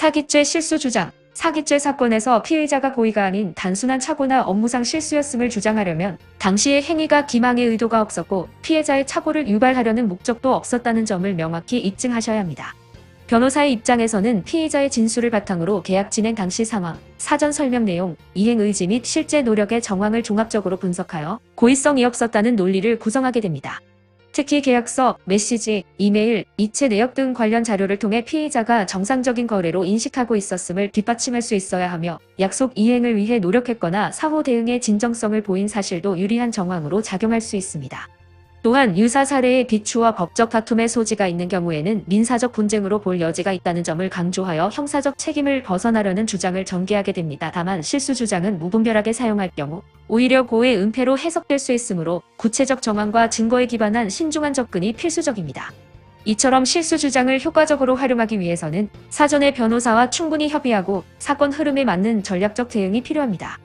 사기죄 실수 주장 사기죄 사건에서 피의자가 고의가 아닌 단순한 착오나 업무상 실수였음을 주장하려면 당시의 행위가 기망의 의도가 없었고 피해자의 착오를 유발하려는 목적도 없었다는 점을 명확히 입증하셔야 합니다. 변호사의 입장에서는 피의자의 진술을 바탕으로 계약 진행 당시 상황, 사전 설명 내용, 이행 의지 및 실제 노력의 정황을 종합적으로 분석하여 고의성이 없었다는 논리를 구성하게 됩니다. 특히 계약서, 메시지, 이메일, 이체 내역 등 관련 자료를 통해 피의자가 정상적인 거래로 인식하고 있었음을 뒷받침할 수 있어야 하며 약속 이행을 위해 노력했거나 사후 대응의 진정성을 보인 사실도 유리한 정황으로 작용할 수 있습니다. 또한 유사 사례의 비추와 법적 다툼의 소지가 있는 경우에는 민사적 분쟁으로 볼 여지가 있다는 점을 강조하여 형사적 책임을 벗어나려는 주장을 전개하게 됩니다. 다만 실수 주장은 무분별하게 사용할 경우 오히려 고의 은폐로 해석될 수 있으므로 구체적 정황과 증거에 기반한 신중한 접근이 필수적입니다. 이처럼 실수 주장을 효과적으로 활용하기 위해서는 사전에 변호사와 충분히 협의하고 사건 흐름에 맞는 전략적 대응이 필요합니다.